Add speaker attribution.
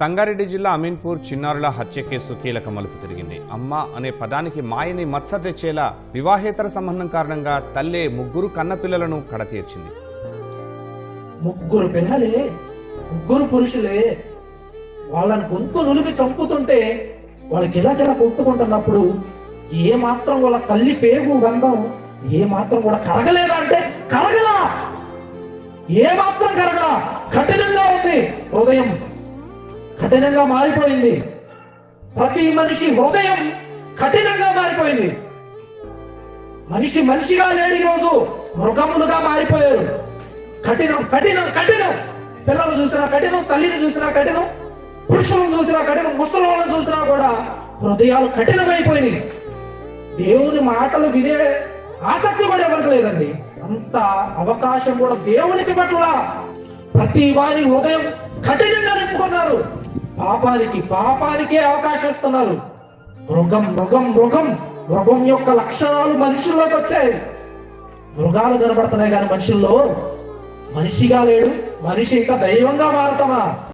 Speaker 1: సంగారెడ్డి జిల్లా అమీన్పూర్ చిన్నారుల హత్య కేసు కీలక మలుపు తిరిగింది. అమ్మ అనే పదానికి మాయని మచ్చ తెచ్చేలా వివాహేతర సంబంధం కారణంగా తల్లే ముగ్గురు కన్నపిల్లలను కడతీర్చింది.
Speaker 2: ముగ్గురు పిల్లలే ముగ్గురు పురుషులే వాళ్ళని గొంతు నులిపి చంపుతుంటే వాళ్ళకి గిలగిల కొట్టుకుంటున్నప్పుడు ఏ మాత్రం వాళ్ళ తల్లి పేగు గంధం ఏ మాత్రం కూడా కరగలేదా అంటే కరగలా. ఏ మాత్రం కరగలా. కఠినంగా ఉంది. హృదయం కఠినంగా మారిపోయింది. ప్రతి మనిషి హృదయం కఠినంగా మారిపోయింది. మనిషి మనిషిగా లేడు రోజు మృగములుగా మారిపోయారు. కఠినం కఠినం కఠినం. పిల్లలు చూసినా కఠినం తల్లిని చూసినా కఠినం పురుషులను చూసినా కఠినం ముసలివాళ్ళని చూసినా కూడా హృదయాలు కఠినమైపోయినాయి. దేవుని మాటలు వినే ఆసక్తి కూడా ఎవరికి లేదండి. అంత అవకాశం కూడా దేవునికి పట్ల ప్రతి వారి హృదయం కఠినంగా నింపుకున్నారు. పాపానికి పాపానికే అవకాశం ఇస్తున్నారు మృగం మృగం మృగం మృగం యొక్క లక్షణాలు మనుషుల్లోకి వచ్చాయి. మృగాలు కనబడుతున్నాయి కానీ మనుషుల్లో మనిషిగా లేడు మనిషి ఇంకా దైవంగా మారుతామా